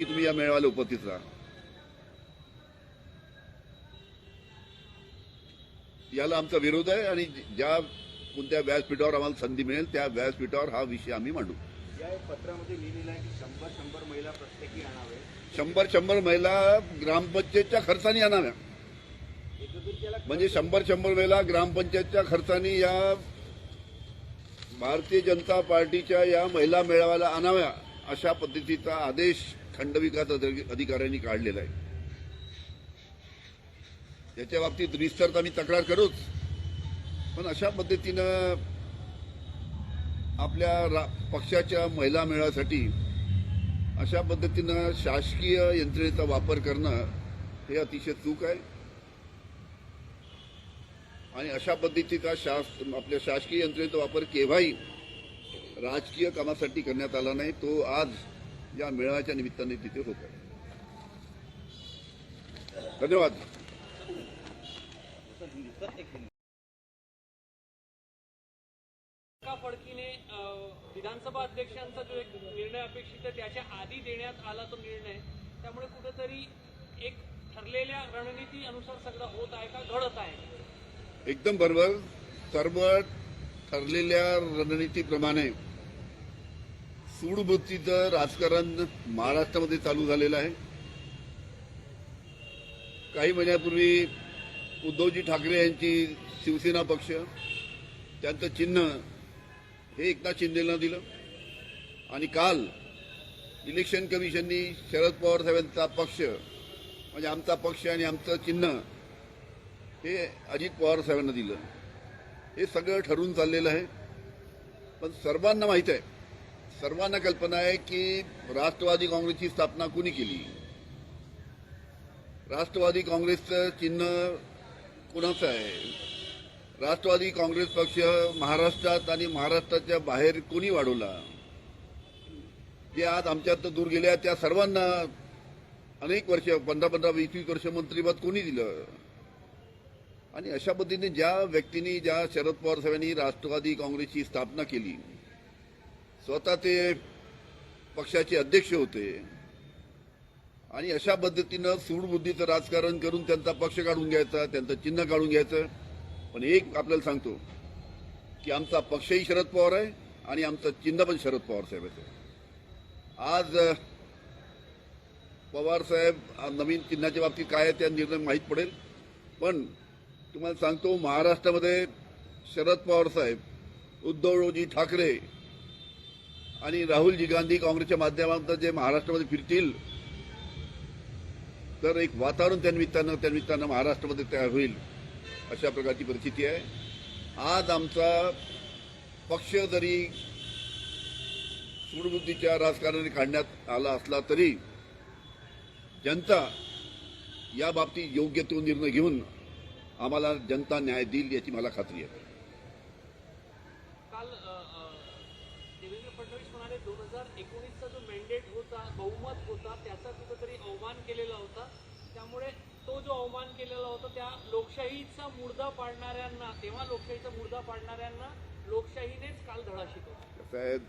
की तुम्ही या मेळाव्याला उपस्थित राहा. याला आमचा विरोध आहे आणि ज्या कोणत्या व्यासपीठावर आम्हाला संधी मिळेल त्या व्यासपीठावर हा विषय आम्ही मांडू. या पत्रामध्ये लिहिलेलं आहे की शंभर शंभर महिला प्रत्येकी आणावे. शंभर शंभर महिला ग्रामपंचायतच्या खर्चाने आणाव्या. म्हणजे शंभर शंभर महिला ग्रामपंचायतच्या खर्चाने या भारतीय जनता पार्टीच्या या महिला मेळाव्याला आणाव्या अशा पद्धतीचा आदेश खंडविकास विकास अधिकाऱ्यांनी काढलेला आहे. याच्या बाबतीत रिस्तर आम्ही तक्रार करूच. पण अशा पद्धतीनं आपल्या रा- पक्षाच्या महिला मेळासाठी अशा पद्धतीनं शासकीय यंत्रणेचा वापर करणं हे अतिशय चूक आहे. आणि अशा पद्धतीचा शास आपल्या शासकीय यंत्रणेचा वापर केव्हाही राजकीय कामासाठी करण्यात आला नाही. तो आज या मेळाव्याच्या निमित्ताने तिथे होत आहे. धन्यवाद. का फडकीने विधानसभा अध्यक्षांचा जो एक निर्णय अपेक्षित आहे त्याच्या आधी देण्यात आला तो निर्णय. त्यामुळे कुठेतरी एक ठरलेल्या रणनीती अनुसार सगळं होत आहे का घडत आहे? एकदम बरोबर. सर्व ठरलेल्या रणनीतीप्रमाणे सूडबुद्धीचं राजकारण महाराष्ट्रामध्ये चालू झालेलं आहे. काही महिन्यापूर्वी उद्धवजी ठाकरे यांची शिवसेना पक्ष त्यांचं चिन्ह हे एकनाथ शिंदेला दिलं. आणि काल इलेक्शन कमिशननी शरद पवार साहेबांचा पक्ष म्हणजे आमचा पक्ष आणि आमचं चिन्ह हे अजित पवार साहेबांना दिलं. हे सगळं ठरवून चाललेलं आहे. पण सर्वांना माहीत आहे सर्वांना कल्पना आहे की राष्ट्रवादी काँग्रेसची स्थापना कुणी केली? राष्ट्रवादी काँग्रेसचं चिन्ह कुणाचं आहे? राष्ट्रवादी काँग्रेस पक्ष महाराष्ट्रात आणि महाराष्ट्राच्या बाहेर कोणी वाढवला? जे आज आमच्यात दूर गेल्या त्या सर्वांना अनेक वर्ष पंधरा पंधरा वीस वीस वर्ष मंत्रिपद कोणी दिलं? आणि अशा पद्धतीने ज्या व्यक्तींनी ज्या शरद पवार साहेबांनी राष्ट्रवादी काँग्रेसची स्थापना केली स्वतः ते पक्षाचे अध्यक्ष होते. आणि अशा पद्धतीनं सूडबुद्धीचं राजकारण करून त्यांचा पक्ष काढून घ्यायचा त्यांचं चिन्ह काढून घ्यायचं. पण एक आपल्याला सांगतो की आमचा पक्षही शरद पवार आहे आणि आमचं चिन्ह पण शरद पवार साहेबाचं आज पवार साहेब नवीन चिन्हाच्या बाबतीत काय आहे त्या निर्णय माहीत पडेल. पण तुम्हाला सांगतो महाराष्ट्रामध्ये शरद पवार साहेब उद्धवजी ठाकरे आणि राहुलजी गांधी काँग्रेसच्या माध्यमातून जे महाराष्ट्रामध्ये फिरतील तर एक वातावरण त्यानिमित्तानं त्यानिमित्तानं महाराष्ट्रामध्ये तयार होईल अशा प्रकारची परिस्थिती आहे. आज आमचा पक्ष जरी सूडबुद्धीच्या राजकारणाने काढण्यात आला असला तरी जनता या बाबतीत योग्य तो निर्णय घेऊन आम्हाला जनता न्याय देईल याची मला खात्री आहे काल अ, अ, देवेंद्र फडणवीस म्हणाले दोन हजार एकोणीसचा जो मेंडेट होता बहुमत होता त्याचा कुठंतरी अवमान केलेला होता. त्यामुळे तो जो अवमान केलेला होता त्या लोकशाहीचा मुर्दा पाडणाऱ्यांना तेव्हा लोकशाहीचा मुर्दा पाडणाऱ्यांना लोकशाहीनेच काल धडा शिकवला. साहेब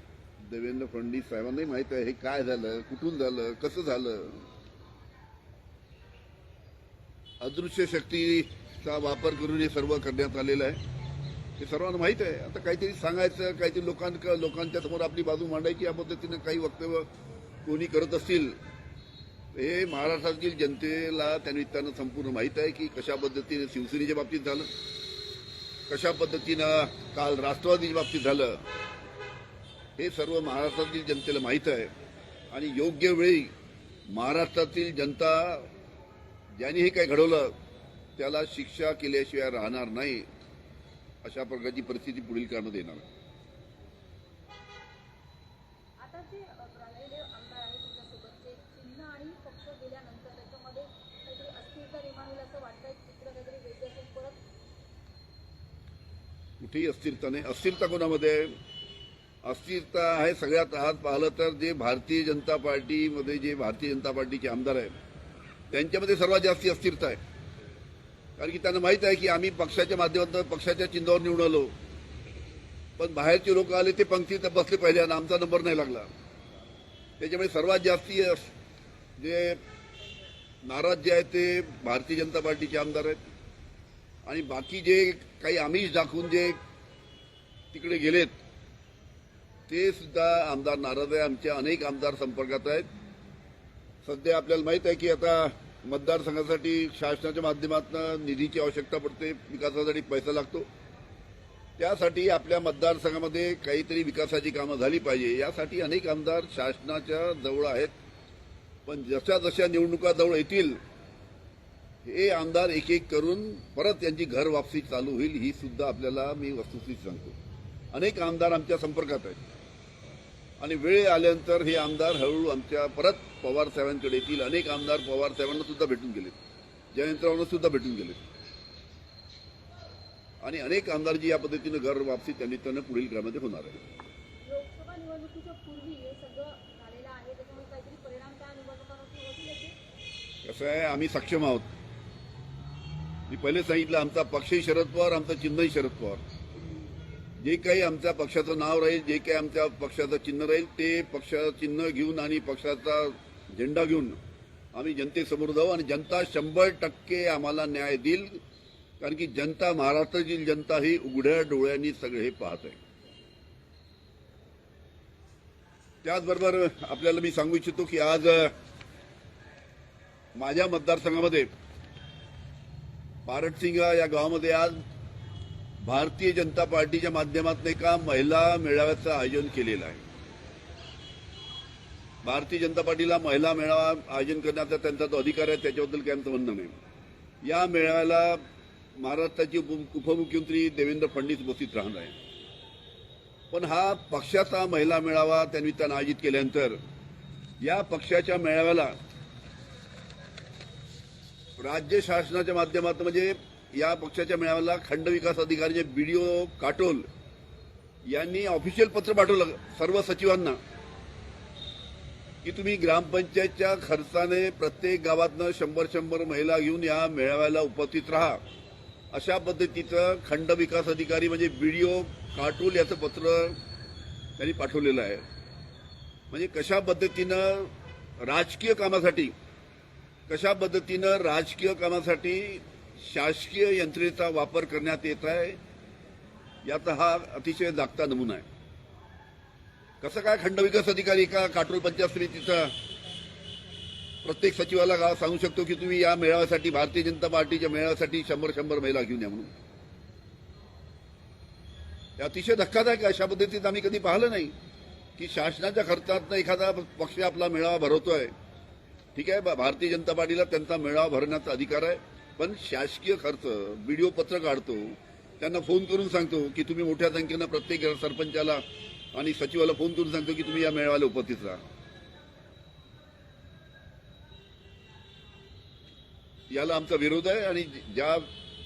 देवेंद्र फडणवीस साहेबांनाही माहीत आहे हे काय झालं कुठून झालं कसं झालं? अदृश्य शक्तीचा वापर करून हे सर्व करण्यात आलेलं आहे. हे सर्वांना माहीत आहे. आता काहीतरी सांगायचं काहीतरी लोकांक लोकांच्या समोर आपली बाजू मांडायची या पद्धतीनं काही वक्तव्य कोणी करत असतील हे महाराष्ट्रातील जनतेला त्या निमित्तानं संपूर्ण माहीत आहे की कशा पद्धतीनं शिवसेनेच्या बाबतीत झालं कशा पद्धतीनं काल राष्ट्रवादीच्या बाबतीत झालं हे सर्व महाराष्ट्रातील जनतेला माहीत आहे. आणि योग्य वेळी महाराष्ट्रातील जनता ज्यांनी हे काय घडवलं त्याला शिक्षा केल्याशिवाय राहणार नाही. अशा प्रकारची परिस्थिती पुढील काळामध्ये येणार आहे. कुठेही अस्थिरता नाही. अस्थिरता कोणामध्ये? आहे? अस्थिरता आहे सगळ्यात आज पाहिलं तर जे भारतीय जनता पार्टीमध्ये जे भारतीय जनता पार्टीचे आमदार आहेत त्यांच्यामध्ये सर्वात जास्ती अस्थिरता आहे. कारण की त्यांना माहीत आहे की आम्ही पक्षाच्या माध्यमातून पक्षाच्या चिन्हावर निवडून आलो. पण बाहेरचे लोक आले ते पंक्तीत बसले पाहिजे आणि आमचा नंबर नाही लागला. त्याच्यामुळे सर्वात जास्ती अस- जे नाराज जे आहेत ते भारतीय जनता पार्टीचे आमदार आहेत. आणि बाकी जे काही आमिष दाखवून जे तिकडे गेलेत ते सुद्धा आमदार नाराज आहे. आमच्या अनेक आमदार संपर्कात आहेत. सध्या आपल्याला माहीत आहे की आता मतदारसंघासाठी शासनाच्या माध्यमातून निधीची आवश्यकता पडते विकासासाठी पैसा लागतो. त्यासाठी आपल्या मतदारसंघामध्ये काहीतरी विकासाची कामं झाली पाहिजे. यासाठी अनेक आमदार शासनाच्या जवळ आहेत. पण जशा जशा निवडणुका जवळ येतील हे आमदार एक एक करून परत त्यांची घर वापसी चालू होईल ही सुद्धा आपल्याला मी वस्तुस्थिती सांगतो. अनेक आमदार आमच्या संपर्कात आहेत. आणि वेळ आल्यानंतर हे आमदार हळूहळू आमच्या परत पवार साहेबांकडे येतील. अनेक आमदार पवार साहेबांना सुद्धा भेटून गेलेत. जयंतरावांना सुद्धा भेटून गेलेत. आणि अनेक आमदार जी या पद्धतीनं घर वापसी त्या निमित्तानं पुढील काळामध्ये होणार आहे. हे कसं आहे आम्ही सक्षम आहोत. मी पहिले सांगितलं आमचा पक्षही शरद पवार आमचं चिन्हही शरद पवार. जे काही आमच्या पक्षाचं नाव राहील जे काही आमच्या पक्षाचं चिन्ह राहील ते पक्षाचं चिन्ह घेऊन आणि पक्षाचा झेंडा घेऊन आम्ही जनतेसमोर जाऊ आणि जनता शंभर टक्के आम्हाला न्याय देईल. कारण की जनता महाराष्ट्रातील जनता ही उघड्या डोळ्यांनी सगळे हे पाहत आहे. त्याचबरोबर आपल्याला मी सांगू इच्छितो की आज माझ्या मतदारसंघामध्ये पारटसिंगा या गावामध्ये आज भारतीय जनता पार्टीच्या माध्यमातून एका महिला मेळाव्याचं आयोजन केलेलं आहे. भारतीय जनता पार्टीला महिला मेळावा आयोजन करण्याचा त्यांचा जो अधिकार आहे त्याच्याबद्दल काय आमचं म्हणणं नाही. या मेळाव्याला महाराष्ट्राचे उपमुख्यमंत्री देवेंद्र फडणवीस उपस्थित राहणार आहे पण हा पक्षाचा महिला मेळावा त्यानिमित्तानं आयोजित केल्यानंतर या पक्षाच्या मेळाव्याला राज्य शासनाच्या माध्यमातून म्हणजे या पक्षाच्या मेळाव्याला खंड विकास अधिकारी जे बीडीओ काटोल यांनी ऑफिशियल पत्र पाठवलं सर्व सचिवांना की तुम्ही ग्रामपंचायतच्या खर्चाने प्रत्येक गावातनं शंभर शंभर महिला घेऊन या मेळाव्याला उपस्थित राहा. अशा पद्धतीचं खंड विकास अधिकारी म्हणजे बीडीओ काटोल याचं पत्र त्यांनी पाठवलेलं आहे. म्हणजे कशा पद्धतीनं राजकीय कामासाठी कशा पद्धतीनं राजकीय कामासाठी शासकीय यंत्रणेचा वापर करण्यात येत आहे याचा हा अतिशय जागता नमुना आहे. कसं काय खंडविकास अधिकारी का काटोल पंचायत समितीचा प्रत्येक सचिवाला का सांगू शकतो की तुम्ही या मेळाव्यासाठी भारतीय जनता पार्टीच्या मेळाव्यासाठी शंभर शंभर महिला घेऊन या म्हणून? अतिशय धक्कादायक अशा पद्धतीत आम्ही कधी पाहिलं नाही की शासनाच्या खर्चातनं एखादा पक्ष आपला मेळावा भरवतोय. ठीक आहे भारतीय जनता पार्टीला त्यांचा मेळावा भरण्याचा अधिकार आहे. पण शासकीय खर्च व्हिडिओ पत्र काढतो त्यांना फोन करून सांगतो की तुम्ही मोठ्या संख्येनं प्रत्येक सरपंचाला आणि सचिवाला फोन करून सांगतो की तुम्ही या मेळाव्याला उपस्थित राहा. याला आमचा विरोध आहे आणि ज्या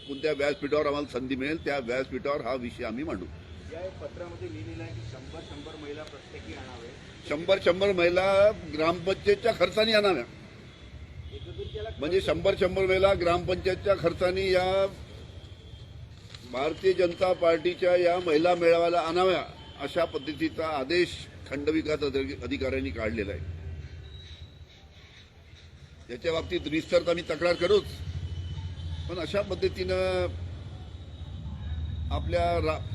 कोणत्या व्यासपीठावर आम्हाला संधी मिळेल त्या व्यासपीठावर हा विषय आम्ही मांडू. या पत्रामध्ये लिहिलेलं आहे की शंभर शंभर महिला प्रत्येकी आणावे. शंभर शंभर महिला ग्रामपंचायतच्या खर्चाने आणाव्या. म्हणजे शंभर शंभर वेळेला ग्रामपंचायतच्या खर्चाने या भारतीय जनता पार्टीच्या या महिला मेळाव्याला आणाव्या अशा पद्धतीचा आदेश खंडविकास अधिकाऱ्यांनी काढलेला आहे. याच्या बाबतीत रिस्तर आम्ही तक्रार करूच. पण अशा पद्धतीनं आपल्या रा-